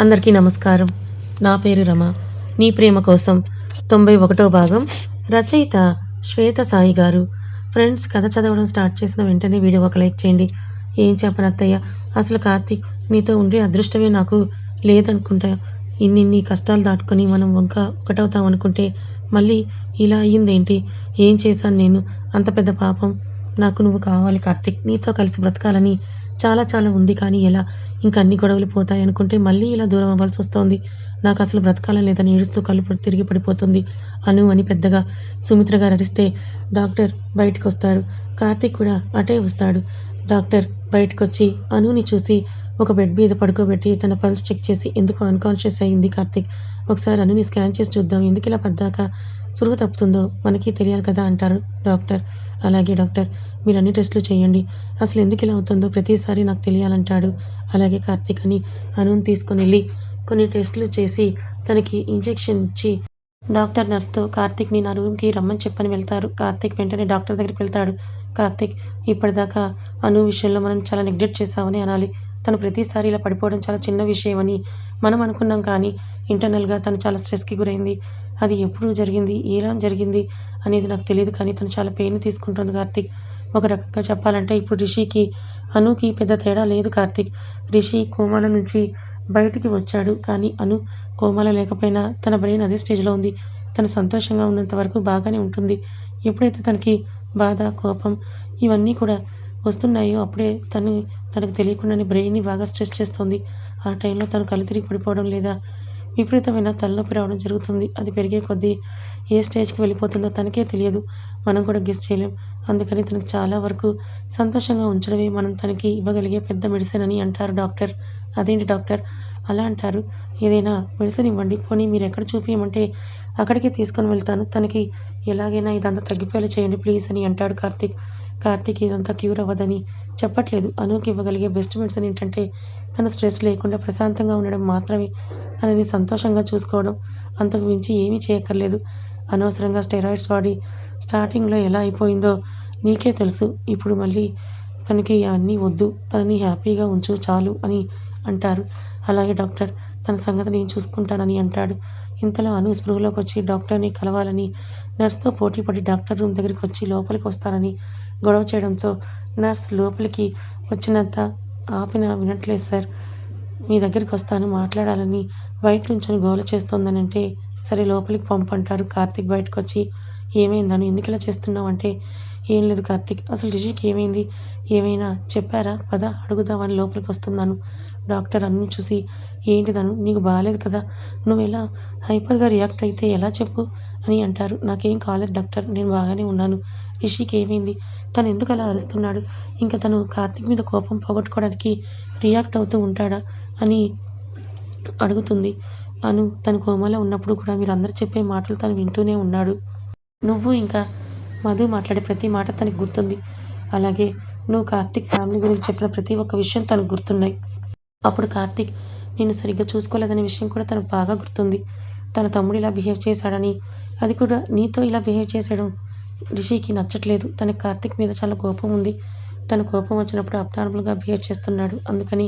అందరికీ నమస్కారం. నా పేరు రమ. నీ ప్రేమ కోసం తొంభై ఒకటో భాగం రచయిత శ్వేత సాయి గారు. ఫ్రెండ్స్ కథ చదవడం స్టార్ట్ చేసిన వెంటనే వీడియో ఒక లైక్ చేయండి. ఏం చెప్పను అత్తయ్య? అసలు కార్తీక్ నీతో ఉండే అదృష్టమే నాకు లేదనుకుంటా. ఇన్నిన్ని కష్టాలు దాటుకొని మనం వంక ఒకటవుతాం అనుకుంటే మళ్ళీ ఇలా అయ్యిందేంటి? ఏం చేశాను నేను? అంత పెద్ద పాపం. నాకు నువ్వు కావాలి కార్తీక్. నీతో కలిసి బ్రతకాలని చాలా చాలా ఉంది. కానీ ఎలా? ఇంకా అన్ని గొడవలు పోతాయి అనుకుంటే మళ్ళీ ఇలా దూరం అవ్వాల్సి వస్తోంది. నాకు అసలు బ్రతకాలని లేదని ఏడుస్తూ కళ్ళు తిరిగి పడిపోతుంది. అను అని పెద్దగా సుమిత్ర గారు అరిస్తే డాక్టర్ బయటకు వస్తారు కార్తీక్ కూడా అటే వస్తాడు. డాక్టర్ బయటకు వచ్చి అనుని చూసి ఒక బెడ్ మీద పడుకోబెట్టి తన పల్స్ చెక్ చేసి ఎందుకు అన్కాన్షియస్ అయింది కార్తీక్? ఒకసారి అనుని స్కాన్ చేసి చూద్దాం. ఎందుకు ఇలా పద్దాక? సురుగు తప్పుతుందో మనకి తెలియాలి కదా అంటారు డాక్టర్. అలాగే డాక్టర్ మీరు అన్ని టెస్టులు చేయండి. అసలు ఎందుకు ఇలా అవుతుందో ప్రతిసారి నాకు తెలియాలంటాడు. అలాగే కార్తీక్ అని అనుని తీసుకుని వెళ్ళి కొన్ని టెస్టులు చేసి తనకి ఇంజెక్షన్ ఇచ్చి డాక్టర్ నర్స్తో కార్తీక్ని నా రూమ్కి రమ్మని చెప్పని వెళ్తారు. కార్తీక్ వెంటనే డాక్టర్ దగ్గరికి వెళ్తాడు. కార్తీక్ ఇప్పటిదాకా అను విషయంలో మనం చాలా నెగ్లెక్ట్ చేసామని అనాలి. తను ప్రతిసారి ఇలా పడిపోవడం చాలా చిన్న విషయం అని మనం అనుకున్నాం కానీ ఇంటర్నల్గా తను చాలా స్ట్రెస్కి గురైంది. అది ఎప్పుడు జరిగింది? ఎలా జరిగింది? అనేది నాకు తెలియదు కానీ తను చాలా పెయిన్ తీసుకుంటుంది కార్తీక్. ఒక రకంగా చెప్పాలంటే ఇప్పుడు రిషికి అనుకి పెద్ద తేడా లేదు కార్తీక్. రిషి కోమాల నుంచి బయటికి వచ్చాడు కానీ అను కోమాల లేకపోయినా తన బ్రెయిన్ అదే స్టేజ్లో ఉంది. తను సంతోషంగా ఉన్నంత వరకు బాగానే ఉంటుంది. ఎప్పుడైతే తనకి బాధ కోపం ఇవన్నీ కూడా వస్తున్నాయో అప్పుడే తను తనకు తెలియకుండానే బ్రెయిన్ని బాగా స్ట్రెస్ చేస్తుంది. ఆ టైంలో తను కళ్ళు తిరిగి పడిపోవడం లేదా విపరీతమైన తలనొప్పి రావడం జరుగుతుంది. అది పెరిగే కొద్దీ ఏ స్టేజ్కి వెళ్ళిపోతుందో తనకే తెలియదు. మనం కూడా గెస్ చేయలేం. అందుకని తనకు చాలా వరకు సంతోషంగా ఉంచడమే మనం తనకి ఇవ్వగలిగే పెద్ద మెడిసిన్ అని అంటారు డాక్టర్. అదేంటి డాక్టర్? అలా అంటారు. ఏదైనా మెడిసిన్ ఇవ్వండి. పోనీ మీరు ఎక్కడ చూపించమంటే అక్కడికి తీసుకొని వెళ్తాను. తనకి ఎలాగైనా ఇదంతా తగ్గిపోయేలా చేయండి ప్లీజ్ అని అంటాడు కార్తీక్. కార్తీక్ ఇదంతా క్యూర్ అవ్వదని చెప్పట్లేదు. అనుకి ఇవ్వగలిగే బెస్ట్ మెడిసిన్ ఏంటంటే తన స్ట్రెస్ లేకుండా ప్రశాంతంగా ఉండడం మాత్రమే. తనని సంతోషంగా చూసుకోవడం అంతకు మించి ఏమీ చేయక్కర్లేదు. అనవసరంగా స్టెరాయిడ్స్ వాడి స్టార్టింగ్లో ఎలా అయిపోయిందో నీకే తెలుసు. ఇప్పుడు మళ్ళీ తనకి అన్నీ వద్దు. తనని హ్యాపీగా ఉంచు చాలు అని అంటారు. అలాగే డాక్టర్ తన సంగతి నేను చూసుకుంటానని అంటాడు. ఇంతలో అను స్పృహలోకి వచ్చి డాక్టర్ని కలవాలని నర్స్తో పోటీపడి డాక్టర్ రూమ్ దగ్గరికి వచ్చి లోపలికి వస్తానని గొడవ చేయడంతో నర్స్ లోపలికి వచ్చినంత ఆపిన వినట్లేదు సార్. మీ దగ్గరికి వస్తాను మాట్లాడాలని బయట నుంచొని గోల చేస్తోందని అంటే సరే లోపలికి పంపంటారు. కార్తీక్ బయటకు వచ్చి ఏమైందని ఎందుకు ఇలా చేస్తున్నావు అంటే ఏం లేదు కార్తీక్ అసలు రిషికి ఏమైంది? ఏమైనా చెప్పారా? పద అడుగుదామని లోపలికి వస్తున్నాను. డాక్టర్ అన్ని చూసి ఏంటిదను నీకు బాగాలేదు కదా నువ్వు ఎలా హైపర్గా రియాక్ట్ అయితే ఎలా చెప్పు అని అంటారు. నాకేం కాలేదు డాక్టర్ నేను బాగానే ఉన్నాను. రిషికి ఏమైంది? తను ఎందుకు అలా అరుస్తున్నాడు? ఇంకా తను కార్తీక్ మీద కోపం పోగొట్టుకోవడానికి రియాక్ట్ అవుతూ ఉంటాడా అని అడుగుతుంది. అను తను కోమలో ఉన్నప్పుడు కూడా మీరు అందరు చెప్పే మాటలు తను వింటూనే ఉన్నాడు. నువ్వు ఇంకా మధు మాట్లాడే ప్రతి మాట తనకు గుర్తుంది. అలాగే నువ్వు కార్తీక్ ఫ్యామిలీ గురించి చెప్పిన ప్రతి ఒక్క విషయం తనకు గుర్తున్నాయి. అప్పుడు కార్తీక్ నేను సరిగ్గా చూసుకోలేదనే విషయం కూడా తనకు బాగా గుర్తుంది. తన తమ్ముడు ఇలా బిహేవ్ చేశాడని అది కూడా నీతో ఇలా బిహేవ్ చేసాడు రిషికి నచ్చట్లేదు. తనకి కార్తిక్ మీద చాలా కోపం ఉంది. తన కోపం వచ్చినప్పుడు అబ్నార్మల్గా బిహేవ్ చేస్తున్నాడు. అందుకని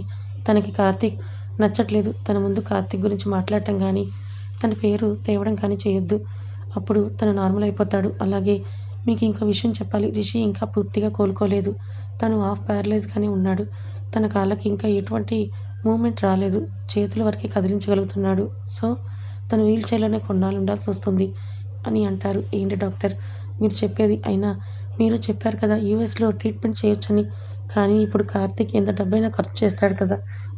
తనకి కార్తిక్ నచ్చట్లేదు. తన ముందు కార్తీక్ గురించి మాట్లాడటం కానీ తన పేరు తేవడం కానీ చేయొద్దు. అప్పుడు తను నార్మల్ అయిపోతాడు. అలాగే మీకు ఇంకో విషయం చెప్పాలి. రిషి ఇంకా పూర్తిగా కోలుకోలేదు. తను హాఫ్ ప్యారలైజ్గానే ఉన్నాడు. తన కాళ్ళకి ఇంకా ఎటువంటి మూమెంట్ రాలేదు. చేతుల వరకే కదిలించగలుగుతున్నాడు. సో తను వీల్ చైర్లోనే కొన్నాళ్ళు ఉండాల్సి వస్తుంది అని అంటారు. ఏంటి డాక్టర్? మీరు చెప్పేది అయినా మీరు చెప్పారు కదా యూఎస్లో ట్రీట్మెంట్ చేయొచ్చని. కానీ ఇప్పుడు కార్తీక్ ఎంత డబ్బైనా ఖర్చు చేస్తాడు కదా.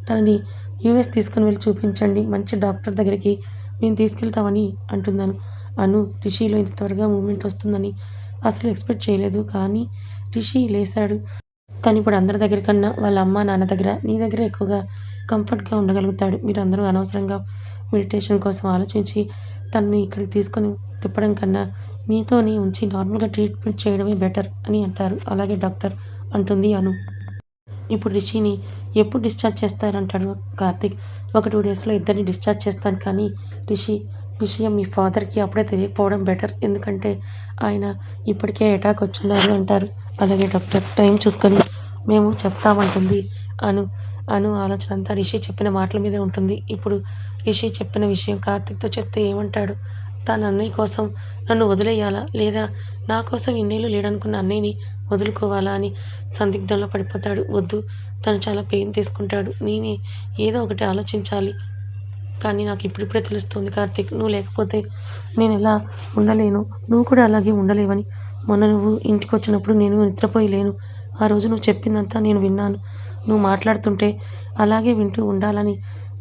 తనని యూఎస్ తీసుకుని వెళ్ళి చూపించండి మంచి డాక్టర్ దగ్గరికి మేము తీసుకెళ్తామని అంటున్నాను. అను రిషిలో ఇంత త్వరగా మూమెంట్ వస్తుందని. అసలు ఎక్స్పెక్ట్ చేయలేదు కానీ రిషి లేశాడు. తను ఇప్పుడు అందరి దగ్గర కన్నా వాళ్ళ అమ్మ నాన్న దగ్గర నీ దగ్గర ఎక్కువగా కంఫర్ట్గా ఉండగలుగుతాడు. మీరు అందరూ అనవసరంగా మెడిటేషన్ కోసం ఆలోచించి తనని ఇక్కడికి తీసుకొని తిప్పడం కన్నా మీతోనే ఉంచి నార్మల్గా ట్రీట్మెంట్ చేయడమే బెటర్ అని అంటారు. అలాగే డాక్టర్ అంటుంది అను. ఇప్పుడు రిషిని ఎప్పుడు డిశ్చార్జ్ చేస్తారంటాడు కార్తిక్. ఒక టూ డేస్లో ఇద్దరిని డిశ్చార్జ్ చేస్తాను కానీ రిషి విషయం మీ ఫాదర్కి అప్పుడే తెలియకపోవడం బెటర్. ఎందుకంటే ఆయన ఇప్పటికే అటాక్ వచ్చున్నారు అంటారు. అలాగే డాక్టర్ టైం చూసుకొని మేము చెప్తామంటుంది అను. అను ఆలోచన అంతా రిషి చెప్పిన మాటల మీదే ఉంటుంది. ఇప్పుడు రిషి చెప్పిన విషయం కార్తిక్తో చెప్తే ఏమంటాడు? తన అన్నయ్య కోసం నన్ను వదిలేయాలా? లేదా నా కోసం ఇన్నేళ్ళు లేడనుకున్న అన్నయ్యని వదులుకోవాలా అని సందిగ్ధంలో పడిపోతాడు. వద్దు తను చాలా పెయిన్ తీసుకుంటాడు. నేనే ఏదో ఒకటి ఆలోచించాలి. కానీ నాకు ఇప్పుడిప్పుడే తెలుస్తుంది కార్తీక్ నువ్వు లేకపోతే నేను ఎలా ఉండలేను? నువ్వు కూడా అలాగే ఉండలేవని. మొన్న నువ్వు ఇంటికి వచ్చినప్పుడు నేను నిద్రపోయి లేను ఆ రోజు నువ్వు చెప్పిందంతా నేను విన్నాను. నువ్వు మాట్లాడుతుంటే అలాగే వింటూ ఉండాలని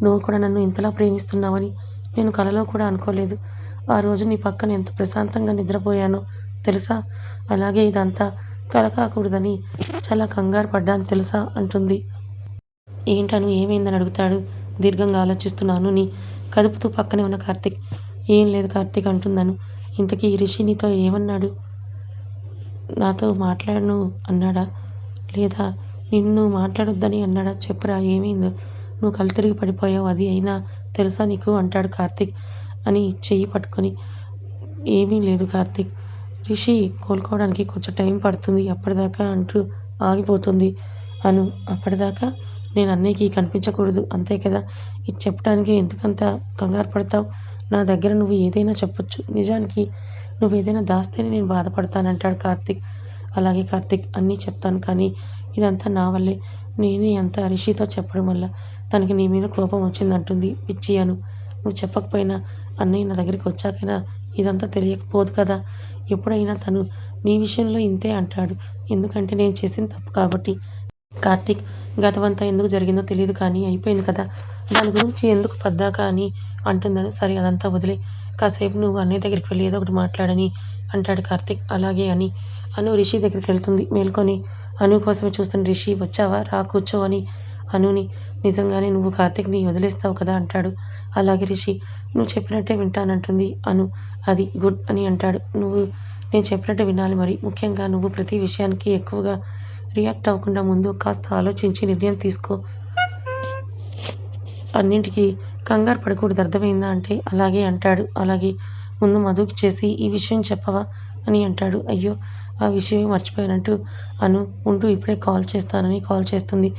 నువ్వు కూడా నన్ను ఇంతలా ప్రేమిస్తున్నావని నేను కలలో కూడా అనుకోలేదు. ఆ రోజు నీ పక్కన ఎంత ప్రశాంతంగా నిద్రపోయానో తెలుసా? అలాగే ఇదంతా కల కాకూడదని చాలా కంగారు పడ్డాను తెలుసా? అంటుంది. ఏంటను ఏమైందని అడుగుతాడు. దీర్ఘంగా ఆలోచిస్తున్నాను. నీ కదుపుతూ పక్కనే ఉన్న కార్తిక్. ఏం లేదు కార్తిక్ అంటున్నాను ఇంతకీ రిషి నీతో ఏమన్నాడు? నాతో మాట్లాడను అన్నాడా? లేదా నిన్ను మాట్లాడొద్దని అన్నాడా? చెప్పురా ఏమైందో? నువ్వు కళ్ళు తిరిగి పడిపోయావు అది అయినా తెలుసా నీకు? అంటాడు కార్తిక్. అని చెయ్యి పట్టుకొని ఏమీ లేదు కార్తీక్. రిషి కోలుకోవడానికి కొంచెం టైం పడుతుంది. అప్పటిదాకా అంటూ ఆగిపోతుంది అను. అప్పటిదాకా? నేను అన్నయ్యకి కనిపించకూడదు. అంతే కదా? ఇది చెప్పడానికి ఎందుకంత కంగారు పడతావు? నా దగ్గర నువ్వు ఏదైనా చెప్పొచ్చు. నిజానికి నువ్వు ఏదైనా దాస్తేనే నేను బాధపడతానంటాడు కార్తీక్. అలాగే కార్తీక్ అన్నీ చెప్తాను కానీ ఇదంతా నా వల్లే. నేనే అంత రిషితో చెప్పడం వల్ల తనకి నీ మీద కోపం వచ్చిందంటుంది పిచ్చి అను. నువ్వు చెప్పకపోయినా అన్నయ్య నా దగ్గరికి వచ్చాకైనా ఇదంతా తెలియకపోదు కదా. ఎప్పుడైనా తను నీ విషయంలో ఇంతే అంటాడు. ఎందుకంటే నేను చేసిన తప్పు కాబట్టి. కార్తీక్ గతమంతా ఎందుకు జరిగిందో తెలియదు కానీ అయిపోయింది కదా. దాని గురించి ఎందుకు పద్దాక అని అంటుందని సరే అదంతా వదిలే. కాసేపు నువ్వు అన్నయ్య దగ్గరికి వెళ్ళి ఏదో ఒకటి మాట్లాడని అంటాడు కార్తీక్. అలాగే అని. అను రిషి దగ్గరికి వెళ్తుంది. మేల్కొని అను కోసమే చూస్తున్న రిషి వచ్చావా? రా కూర్చో అని అనుని నిజంగానే నువ్వు కార్తీక్ని వదిలేస్తావు కదా అంటాడు. అలాగే రిషి నువ్వు చెప్పినట్టే వింటానంటుంది అను. అది గుడ్ అని అంటాడు. నువ్వు నేను చెప్పినట్టు వినాలి మరి. ముఖ్యంగా నువ్వు ప్రతి విషయానికి ఎక్కువగా రియాక్ట్ అవ్వకుండా ముందు కాస్త ఆలోచించి నిర్ణయం తీసుకో. అన్నింటికి కంగారు పడకూడదు. అర్థమైందా? అంటే అలాగే అంటాడు. అలాగే ముందు మధుకి చేసి ఈ విషయం చెప్పవా? అని అంటాడు. అయ్యో ఆ విషయం మర్చిపోయానంటూ అను. ఉంటూ ఇప్పుడే కాల్ చేస్తానని కాల్ చేస్తుంది.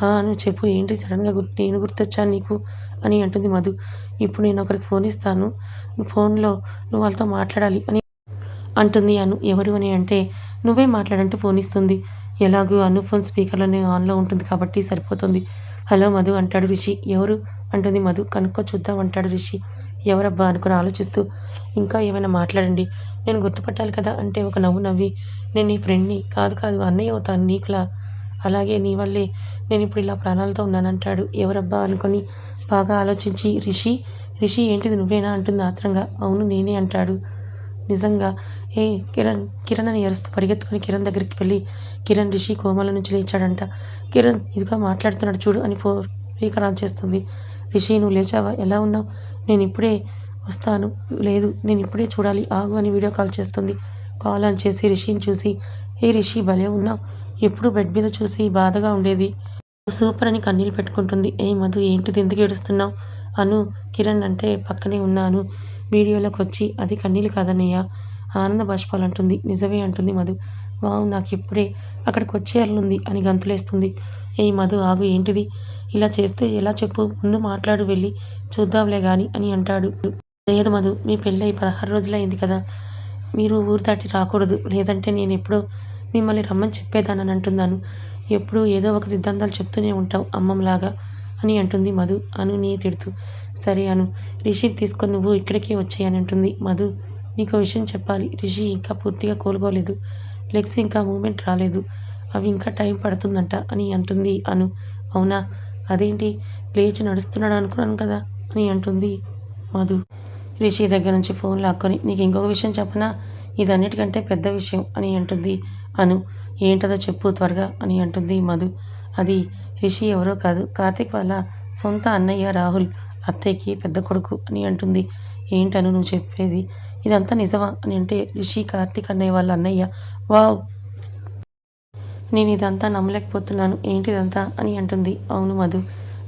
అను చెప్పు ఏంటి సడన్గా గుర్తు నేను గుర్తొచ్చాను నీకు? అని అంటుంది మధు. ఇప్పుడు నేను ఒకరికి ఫోన్ ఇస్తాను. ఫోన్లో నువ్వు వాళ్ళతో మాట్లాడాలి అని అంటుంది అను. ఎవరు? అని అంటే నువ్వే మాట్లాడంటూ ఫోన్ ఇస్తుంది. ఎలాగూ అను ఫోన్ స్పీకర్లోనే ఆన్లో ఉంటుంది కాబట్టి సరిపోతుంది. హలో మధు అంటాడు రిషి. ఎవరు? అంటుంది మధు. కనుక్కో చూద్దాం అంటాడు రిషి. ఎవరబ్బా? అనుకుని ఆలోచిస్తూ. ఇంకా ఏమైనా మాట్లాడండి. నేను గుర్తుపట్టాలి కదా అంటే ఒక నవ్వు నవ్వి నేను నీ ఫ్రెండ్ని కాదు కాదు అన్నయ్య అవుతాను నీకులా అలాగే నీ వల్లే నేను ఇప్పుడు ఇలా ప్రాణాలతో ఉన్నానంటాడు. ఎవరబ్బా అనుకొని బాగా ఆలోచించి రిషి రిషి ఏంటిది నువ్వేనా అంటుంది ఆత్రంగా. అవును నేనే అంటాడు. నిజంగా? ఏ కిరణ్ కిరణ్ అని ఎరుస్తూ పరిగెత్తుకొని కిరణ్ దగ్గరికి వెళ్ళి కిరణ్ రిషి కోమల నుంచి లేచాడంట. కిరణ్ ఇదిగా మాట్లాడుతున్నాడు చూడు అని ఫోన్ స్పీకర్ ఆన్ చేస్తుంది. రిషి నువ్వు లేచావా? ఎలా ఉన్నావు? నేను ఇప్పుడే వస్తాను. లేదు నేను ఇప్పుడే చూడాలి. ఆగు అని వీడియో కాల్ చేస్తుంది. కాల్ ఆన్ చేసి రిషిని చూసి ఏ రిషి భలే ఉన్నావు. ఎప్పుడు బెడ్ మీద చూసి బాధగా ఉండేది. సూపర్ అని కన్నీళ్ళు పెట్టుకుంటుంది. ఏ మధు ఏంటిది ఎందుకు ఏడుస్తున్నావు? అను కిరణ్ అంటే పక్కనే ఉన్నాను. వీడియోలోకి వచ్చి అది కన్నీళ్ళు కాదన్నయ్య. ఆనంద బాష్పాలంటుంది నిజమే అంటుంది మధు. వావ్ నాకు ఇప్పుడే అక్కడికి వచ్చేయాలనుంది అని గంతులేస్తుంది. ఏ మధు ఆగు ఏంటిది? ఇలా చేస్తే ఎలా చెప్పు? ముందు మాట్లాడు వెళ్ళి చూద్దాంలే గాని అని అంటాడు. లేదు మధు మీ పెళ్ళై పదహారు రోజులైంది కదా. మీరు ఊరు దాటి రాకూడదు. లేదంటే నేను ఎప్పుడో మిమ్మల్ని రమ్మని చెప్పేదానని అంటున్నాను. ఎప్పుడూ ఏదో ఒక సిద్ధాంతాలు చెప్తూనే ఉంటావు అమ్మంలాగా అని అంటుంది మధు. అను నీ తిడుతూ. సరే అను రిషిని తీసుకొని నువ్వు ఇక్కడికే వచ్చాయని అంటుంది మధు. నీకు విషయం చెప్పాలి. రిషి ఇంకా పూర్తిగా కోలుకోలేదు. లెగ్స్ ఇంకా మూమెంట్ రాలేదు. అవి ఇంకా టైం పడుతుందంట అని అంటుంది అను. అవునా? అదేంటి? లేచి నడుస్తున్నాడు అనుకున్నాను కదా అని అంటుంది మధు. రిషి దగ్గర నుంచి ఫోన్ లాక్కొని నీకు ఇంకొక విషయం చెప్పనా? ఇదన్నిటికంటే పెద్ద విషయం అని అంటుంది అను. ఏంటదో చెప్పు త్వరగా అని అంటుంది మధు. అది రిషి ఎవరో కాదు. కార్తిక్ వాళ్ళ సొంత అన్నయ్య రాహుల్ అత్తయ్యకి పెద్ద కొడుకు అని అంటుంది. ఏంటను నువ్వు చెప్పేది? ఇదంతా నిజమా అని అంటే రిషి కార్తిక్ అన్నయ్య వాళ్ళ అన్నయ్య. వావ్! నేను ఇదంతా నమ్మలేకపోతున్నాను. ఏంటిదంతా అని అంటుంది. అవును మధు.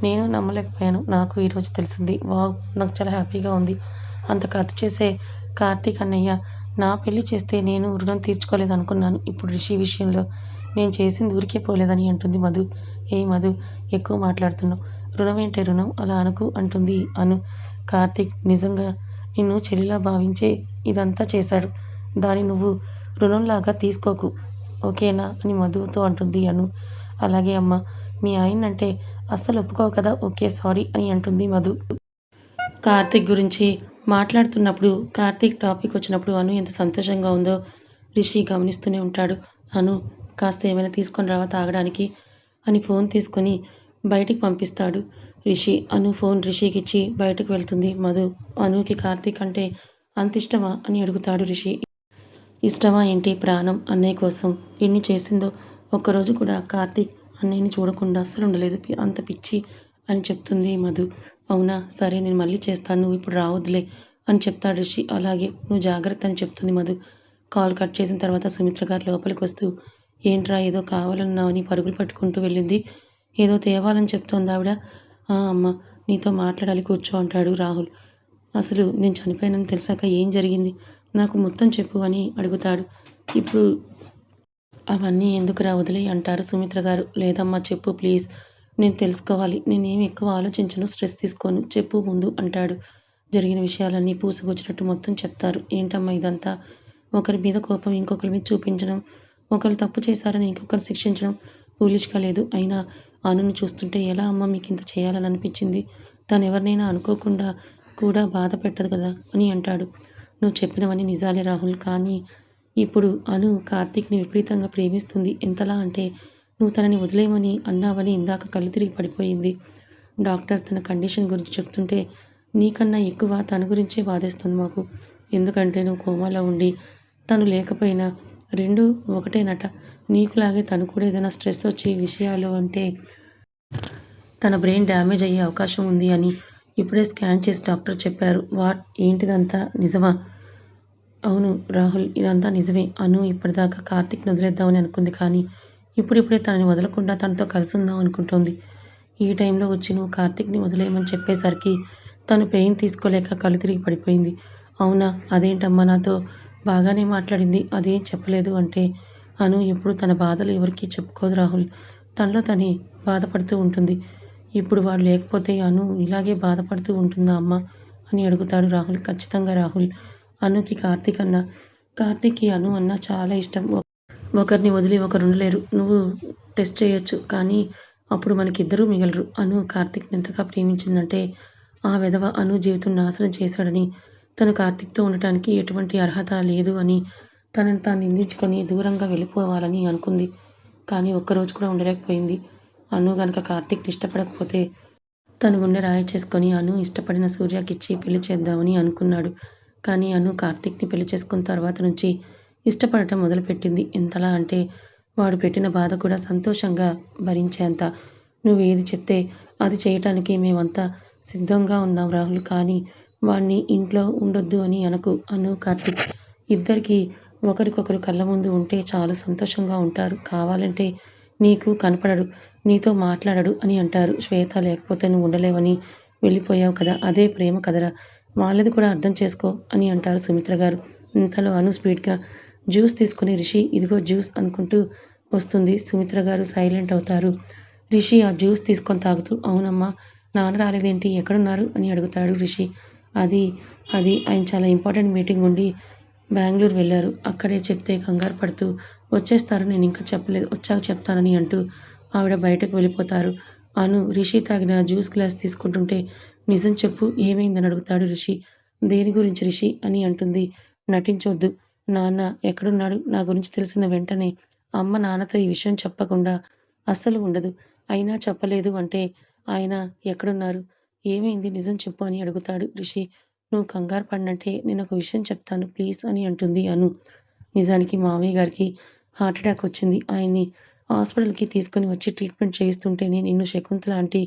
నేను నమ్మలేకపోయాను. నాకు ఈరోజు తెలిసింది. వావ్! నాకు చాలా హ్యాపీగా ఉంది. అంత ఖర్చు చేసే కార్తీక్ అన్నయ్య నా పెళ్ళి చేస్తే నేను రుణం తీర్చుకోలేదు అనుకున్నాను ఇప్పుడు రిషి విషయంలో నేను చేసింది ఊరికే పోలేదని అంటుంది మధు. ఏ మధు ఎక్కువ మాట్లాడుతున్నావు. రుణం ఏంటే రుణం అలా అనకు అంటుంది అను. కార్తిక్ నిజంగా నిన్ను చెల్లిలా భావించే ఇదంతా చేశాడు. దాన్ని నువ్వు రుణంలాగా తీసుకోకు. ఓకేనా? అని మధుతో అంటుంది అను. అలాగే అమ్మ మీ ఆయనంటే అస్సలు ఒప్పుకోవు కదా? ఓకే సారీ అని అంటుంది మధు. కార్తీక్ గురించి మాట్లాడుతున్నప్పుడు కార్తీక్ టాపిక్ వచ్చినప్పుడు అను ఎంత సంతోషంగా ఉందో రిషి గమనిస్తూనే ఉంటాడు. అను కాస్త ఏమైనా తీసుకొని రావా తాగడానికి? అని ఫోన్ తీసుకొని బయటికి పంపిస్తాడు రిషి. అను ఫోన్ రిషికి ఇచ్చి బయటకు వెళ్తుంది. మధు అనుకి కార్తీక్ అంటే అంత ఇష్టమా? అని అడుగుతాడు రిషి. ఇష్టమా ఏంటి? ప్రాణం అన్నయ్య కోసం ఎన్ని చేసిందో ఒక్కరోజు కూడా కార్తీక్ అన్నయ్యని చూడకుండా అస్సలు ఉండలేదు. అంత పిచ్చి అని చెప్తుంది మధు. అవునా? సరే నేను మళ్ళీ చేస్తాను. నువ్వు ఇప్పుడు రావద్దులే అని చెప్తాడు రిషి. అలాగే నువ్వు జాగ్రత్త అని చెప్తుంది మధు. కాల్ కట్ చేసిన తర్వాత సుమిత్ర గారు లోపలికి వస్తూ ఏంట్రా ఏదో కావాలన్నావని పరుగులు పట్టుకుంటూ వెళ్ళింది. ఏదో తేవాలని చెప్తోంది ఆవిడ. "ఆ, అమ్మ నీతో మాట్లాడాలి కూర్చో అంటాడు రాహుల్. అసలు నేను చనిపోయానని తెలిసాక ఏం జరిగింది? నాకు మొత్తం చెప్పు అని అడుగుతాడు. ఇప్పుడు అవన్నీ ఎందుకురా వదిలే అంటారు సుమిత్ర గారు. లేదమ్మా చెప్పు ప్లీజ్. నేను తెలుసుకోవాలి. నేనేమి ఎక్కువ ఆలోచించను. స్ట్రెస్ తీసుకోను. చెప్పు ముందు అంటాడు. జరిగిన విషయాలన్నీ పూసుకొచ్చినట్టు మొత్తం చెప్తారు. ఏంటమ్మా ఇదంతా? ఒకరి మీద కోపం ఇంకొకరి మీద చూపించడం. ఒకరు తప్పు చేశారని ఇంకొకరు శిక్షించడం పూలిష్గా లేదు. అయినా అనును చూస్తుంటే ఎలా అమ్మ మీకు ఇంత చేయాలని అనిపించింది? తను ఎవరినైనా అనుకోకుండా కూడా బాధ పెట్టదు కదా అని అంటాడు. నువ్వు చెప్పినవన్నీ నిజాలే రాహుల్. కానీ ఇప్పుడు అను కార్తీక్ని విపరీతంగా ప్రేమిస్తుంది. ఎంతలా అంటే నువ్వు తనని వదిలేయమని అన్నావని ఇందాక కళ్ళు తిరిగి పడిపోయింది. డాక్టర్ తన కండిషన్ గురించి చెప్తుంటే నీకన్నా ఎక్కువ తన గురించే బాధేస్తుంది మాకు. ఎందుకంటే నువ్వు కోమాలో ఉండి తను లేకపోయినా రెండు ఒకటేనట. నీకులాగే తను కూడా ఏదైనా స్ట్రెస్ వచ్చే విషయాలు అంటే తన బ్రెయిన్ డ్యామేజ్ అయ్యే అవకాశం ఉంది అని ఇప్పుడే స్కాన్ చేసి డాక్టర్ చెప్పారు. వాట్? ఏంటిదంతా నిజమా? అవును రాహుల్ ఇదంతా నిజమే. అను ఇప్పటిదాకా కార్తీక్ వదిలేద్దామని అనుకుంది కానీ ఇప్పుడిప్పుడే తనని వదలకుండా తనతో కలిసి ఉందాం అనుకుంటోంది. ఈ టైంలో వచ్చి నువ్వు కార్తీక్ని వదిలేయమని చెప్పేసరికి తను పెయిన్ తీసుకోలేక కళ్ళు తిరిగి పడిపోయింది. అవునా అదేంటమ్మా నాతో బాగానే మాట్లాడింది అదేం చెప్పలేదు అంటే అను ఎప్పుడు తన బాధలు ఎవరికీ చెప్పుకోదు రాహుల్. తనలో తనే బాధపడుతూ ఉంటుంది. ఇప్పుడు వాడు లేకపోతే అను ఇలాగే బాధపడుతూ ఉంటుందా అమ్మ అని అడుగుతాడు రాహుల్. ఖచ్చితంగా రాహుల్. అనుకి కార్తీక్ అన్న. కార్తీక్కి అను అన్న చాలా ఇష్టం. ఒకరిని వదిలి ఒకరు ఉండలేరు. నువ్వు టెస్ట్ చేయొచ్చు కానీ అప్పుడు మనకిద్దరూ మిగలరు. అను కార్తీక్ని ఎంతగా ప్రేమించిందంటే ఆ విధవ అను జీవితం నాశనం చేశాడని తను కార్తీక్తో ఉండటానికి ఎటువంటి అర్హత లేదు అని తనను తాను నిందించుకొని దూరంగా వెళ్ళిపోవాలని అనుకుంది. కానీ ఒక్కరోజు కూడా ఉండలేకపోయింది. అను గనక కార్తీక్ని ఇష్టపడకపోతే తన గుండె రాయి చేసుకొని అను ఇష్టపడిన సూర్యకిచ్చి పెళ్ళి చేద్దామని అనుకున్నాడు. కానీ అను కార్తీక్ని పెళ్ళి చేసుకున్న తర్వాత నుంచి ఇష్టపడటం మొదలుపెట్టింది. ఎంతలా అంటే వాడు పెట్టిన బాధ కూడా సంతోషంగా భరించేంత. నువ్వు ఏది చెప్తే అది చేయటానికి మేమంతా సిద్ధంగా ఉన్నాం రాహుల్. కానీ వాణ్ణి ఇంట్లో ఉండొద్దు అని అనకు అను కార్తిక్. ఇద్దరికి ఒకరికొకరు కళ్ళ ముందు ఉంటే చాలు సంతోషంగా ఉంటారు. కావాలంటే నీకు కనపడడు నీతో మాట్లాడడు అని అంటారు. శ్వేత లేకపోతే నువ్వు ఉండలేవని వెళ్ళిపోయావు కదా అదే ప్రేమ కదరా. వాళ్ళది కూడా అర్థం చేసుకో అని అంటారు సుమిత్ర గారు. ఇంతలో అను స్పీడ్గా జ్యూస్ తీసుకుని రిషి ఇదిగో జ్యూస్ అనుకుంటూ వస్తుంది. సుమిత్ర గారు సైలెంట్ అవుతారు. రిషి ఆ జ్యూస్ తీసుకొని తాగుతూ అవునమ్మా నాన్న రాలేదేంటి? ఎక్కడున్నారు? అని అడుగుతాడు రిషి. అది అది ఆయన చాలా ఇంపార్టెంట్ మీటింగ్ ఉండి బెంగళూరు వెళ్ళారు. అక్కడే చెప్తే కంగారు పడుతూ వచ్చేస్తారు నేను ఇంకా చెప్పలేదు. వచ్చాక చెప్తానని అంటూ ఆవిడ బయటకు వెళ్ళిపోతారు. అను రిషి తాగిన జ్యూస్ గ్లాస్ తీసుకుంటుంటే నిజం చెప్పు ఏమైందని అడుగుతాడు రిషి. దేని గురించి రిషి? అని అంటుంది. నటించొద్దు. నాన్న ఎక్కడున్నాడు? నా గురించి తెలిసిన వెంటనే అమ్మ నాన్నతో ఈ విషయం చెప్పకుండా అస్సలు ఉండదు. అయినా చెప్పలేదు అంటే ఆయన ఎక్కడున్నారు? ఏమైంది? నిజం చెప్పు అని అడుగుతాడు రిషి. నువ్వు కంగారు పడినంటే నేను ఒక విషయం చెప్తాను ప్లీజ్ అని అంటుంది అను. నిజానికి మామయ్య గారికి హార్ట్ అటాక్ వచ్చింది. ఆయన్ని హాస్పిటల్కి తీసుకొని వచ్చి ట్రీట్మెంట్ చేయిస్తుంటేనే నిన్ను శకుంతల ఆంటీ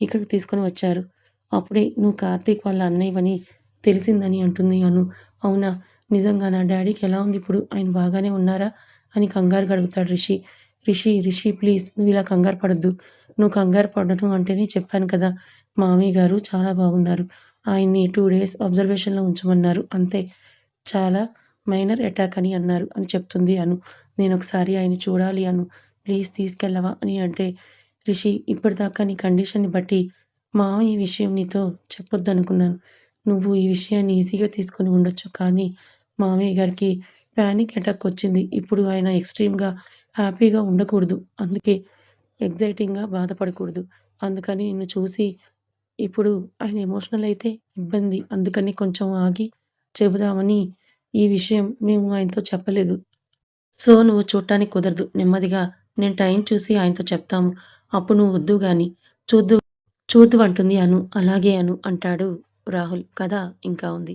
ఇక్కడికి తీసుకొని వచ్చారు. అప్పుడే నువ్వు కార్తీక్ వాళ్ళ అన్నయ్యవని తెలిసిందని అంటుంది అను. అవునా? నిజంగా నా డాడీకి ఎలా ఉంది ఇప్పుడు? ఆయన బాగానే ఉన్నారా? అని కంగారు గడుపుతాడు రిషి. రిషి రిషి ప్లీజ్ నువ్వు ఇలా కంగారు పడద్దు. నువ్వు కంగారు పడను అంటేనే చెప్పాను కదా. మామయ్య గారు చాలా బాగున్నారు. ఆయన్ని టూ డేస్ అబ్జర్వేషన్లో ఉంచమన్నారు. అంతే. చాలా మైనర్ అటాక్ అని అన్నారు అని చెప్తుంది అను. నేను ఒకసారి ఆయన చూడాలి అను. ప్లీజ్ తీసుకెళ్ళవా? అని అంటే రిషి ఇప్పటిదాకా నీ కండిషన్ని బట్టి మామయ్య ఈ విషయం నీతో చెప్పొద్దనుకున్నాను. నువ్వు ఈ విషయాన్ని ఈజీగా తీసుకొని ఉండొచ్చు. కానీ మామయ్య గారికి ప్యానిక్ అటాక్ వచ్చింది. ఇప్పుడు ఆయన ఎక్స్ట్రీమ్గా హ్యాపీగా ఉండకూడదు. అందుకే ఎగ్జైటింగ్గా బాధపడకూడదు. అందుకని నిన్ను చూసి ఇప్పుడు ఆయన ఎమోషనల్ అయితే ఇబ్బంది. అందుకని కొంచెం ఆగి చెబుదామని ఈ విషయం మేము ఆయనతో చెప్పలేదు. సో నువ్వు చూడటానికి కుదరదు. నెమ్మదిగా నేను టైం చూసి ఆయనతో చెప్తాము. అప్పుడు నువ్వు వద్దు గాని. చూద్దు చూద్దు అంటుంది అను. అలాగే అను అంటాడు రాహుల్. కథ ఇంకా ఉంది.